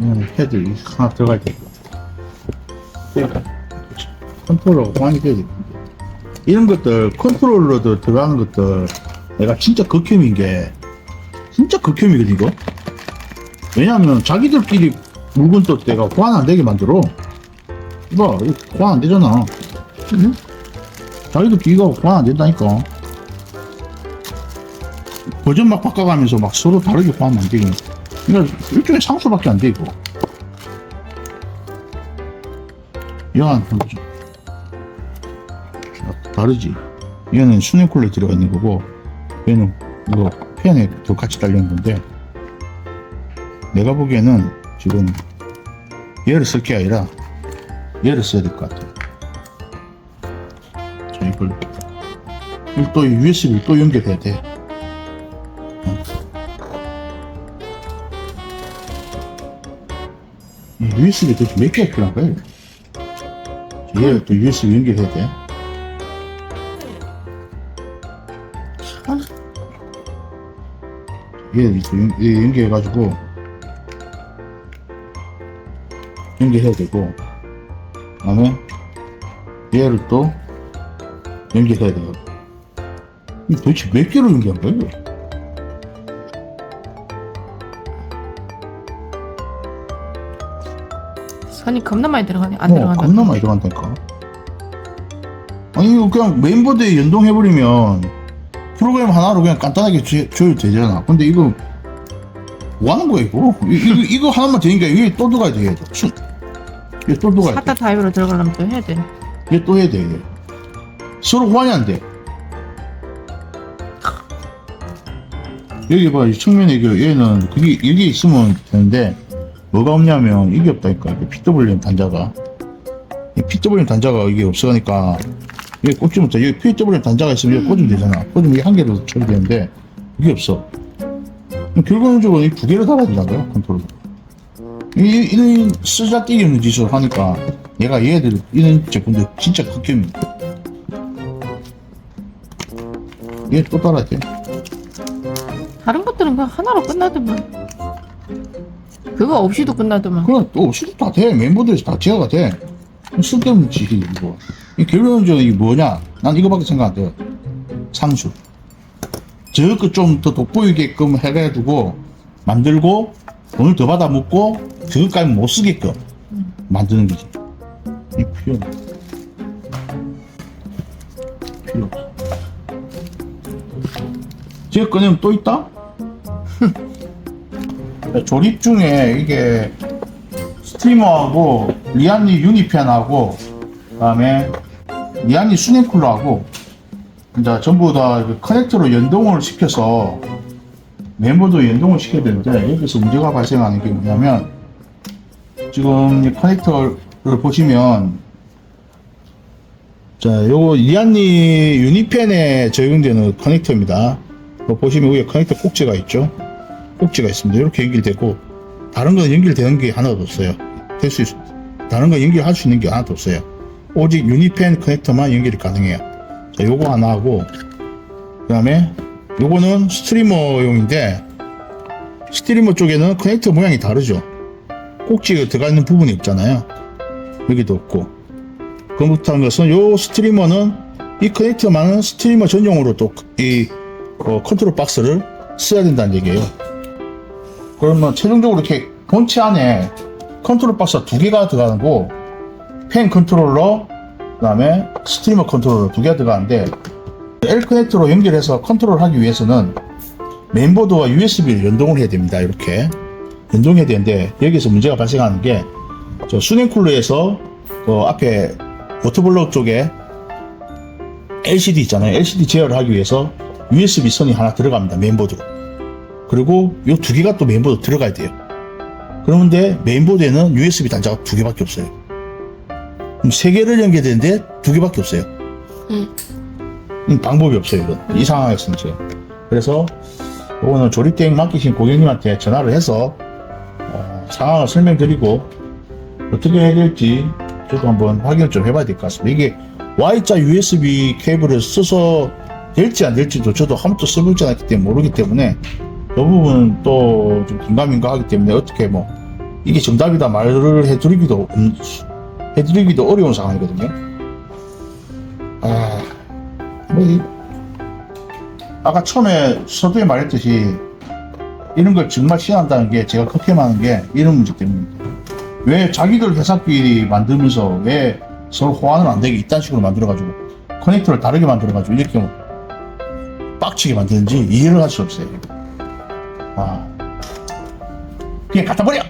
음, 헤드 하나 들어갈 때. 컨트롤러 호환이 돼야 돼. 이런 것들, 컨트롤러도 들어가는 것들, 내가 진짜 극혐인 게, 진짜 극혐이거든, 이거. 왜냐면 자기들끼리 물건 또 내가 호환 안 되게 만들어. 이거, 호환 안 되잖아. 응? 자기들끼리 이거 호환 안 된다니까. 버전 막 바꿔가면서 막 서로 다르게 호환 안 되게. 그러니까 일종의 상수밖에 안 돼, 이거. 이한 보죠. 아, 다르지. 이거는 수냉쿨러 들어가 있는 거고, 얘는 이거 또 같이 달려있는 건데, 내가 보기에는 지금 얘를 쓸 게 아니라 얘를 써야 될 것 같아. 자, 이걸 또 USB 또 연결해야 돼. USB 도대체 몇 개가 필요한 거야? 얘를 또 USB 연결해야 돼. 연- 얘 연결해가지고 연결해야 되고 그다음에 얘를 또 연결해야 돼요. 이 도대체 몇 개로 연결한? 이 선이 겁나 많이 들어가네. 안 어, 들어간다. 겁나 많이 들어간다니까. 아니, 이거 그냥 메인보드에 연동해버리면 프로그램 하나로 그냥 간단하게 조- 조율 되잖아. 근데 이거 뭐 하는 거야, 이거? 이, 이거, 이거 하나만 되니까 위에 또 들어가야 돼. 순. 얘또 들어가야 사타 돼. 타입으로 들어가려면 또 해야 돼. 얘또 해야 돼, 얘. 서로 호환이 안 돼. 여기 봐, 이 측면에 이거 얘는 그게 이게 있으면 되는데 뭐가 없냐면 이게 없다니까. 이게 PWM 단자가. 이 PWM 단자가 이게 없으니까 여기 꽂지 못해. 여기 PWM 단자가 있으면 여기 꽂으면 되잖아. 꽂으면 이게 한 개로 처리되는데 이게 없어. 결과적으로 이 두 개를 달아야 된다고요, 컨트롤. 이, 이런 쓰잘데기 없는 짓을 하니까 얘가 얘들 이런 제품들 진짜 극혐이야. 얘또 달아야 돼. 다른 것들은 그냥 하나로 끝나더만. 그거 없이도 끝나더만. 그건 또 없이도 다 돼. 멤버들에서 다 제어가 돼. 쓸데없는 짓이 이거. 이 결론적으로 이게 뭐냐? 난 이거밖에 생각 안 돼. 상수. 저거 좀더 돋보이게끔 해가지고 만들고 돈을 더 받아 먹고 저거까지 못 쓰게끔 만드는 거지. 이 필요. 필요. 제가 꺼내면 또 있다? 조립 중에 이게 스트리머하고 리안리 유니펜하고 그다음에 리안리 수냉쿨러하고 이제 전부 다그 커넥터로 연동을 시켜서 멤버도 연동을 시켜야 되는데 여기서 문제가 발생하는 게 뭐냐면 지금 이 커넥터를 보시면 자 요거 리안리 유니펜에 적용되는 커넥터입니다. 보시면 위에 커넥터 꼭지가 있죠. 꼭지가 있습니다. 이렇게 연결되고 다른 건 연결되는 게 하나도 없어요. 될 수 있, 다른 건 연결할 수 있는 게 하나도 없어요. 오직 유니펜 커넥터만 연결이 가능해요. 자, 요거 하나 하고 그 다음에 요거는 스트리머용인데 스트리머 쪽에는 커넥터 모양이 다르죠. 꼭지가 들어가 있는 부분이 없잖아요. 여기도 없고 한 것은 요 스트리머는 이 커넥터만은 스트리머 전용으로 또이 컨트롤 박스를 써야 된다는 얘기예요. 그러면 최종적으로 이렇게 본체 안에 컨트롤 박스가 두 개가 들어가고 펜 컨트롤러 그 다음에 스트리머 컨트롤러 두 개가 들어가는데 L 커넥터로 연결해서 컨트롤 하기 위해서는 메인보드와 USB를 연동을 해야 됩니다. 이렇게 연동해야 되는데 여기서 문제가 발생하는 게 저 수냉쿨러에서 그 앞에 워터블럭 쪽에 LCD 있잖아요. LCD 제어를 하기 위해서 USB 선이 하나 들어갑니다. 메인보드로. 그리고 이 두 개가 또 메인보드 들어가야 돼요. 그런데 메인보드에는 USB 단자가 두 개밖에 없어요. 그럼 세 개를 연결되는데 두 개밖에 없어요. 응. 음, 방법이 없어요, 이건. 이 상황에서는 지금. 그래서 이거는 조립 대행 맡기신 고객님한테 전화를 해서 어, 상황을 설명드리고 어떻게 해야 될지 저도 한번 확인을 좀 해봐야 될 것 같습니다. 이게 Y자 USB 케이블을 써서 될지 안 될지도 저도 한 번도 써보지 않았기 때문에 모르기 때문에 그 부분은 또 좀 긴가민가 하기 때문에 어떻게 뭐 이게 정답이다 말을 해드리기도 음, 해드리기도 어려운 상황이거든요. 아, 뭐 이- 아까 처음에 서두에 말했듯이 이런 걸 정말 싫어한다는 게 제가 극혐하는 게 이런 문제 때문입니다. 왜 자기들 회사끼리 만들면서 왜 서로 호환을 안 되게 이딴 식으로 만들어가지고 커넥터를 다르게 만들어가지고 이렇게 뭐 빡치게 만드는지 이해를 할 수 없어요. 아, 그냥 갖다 버려!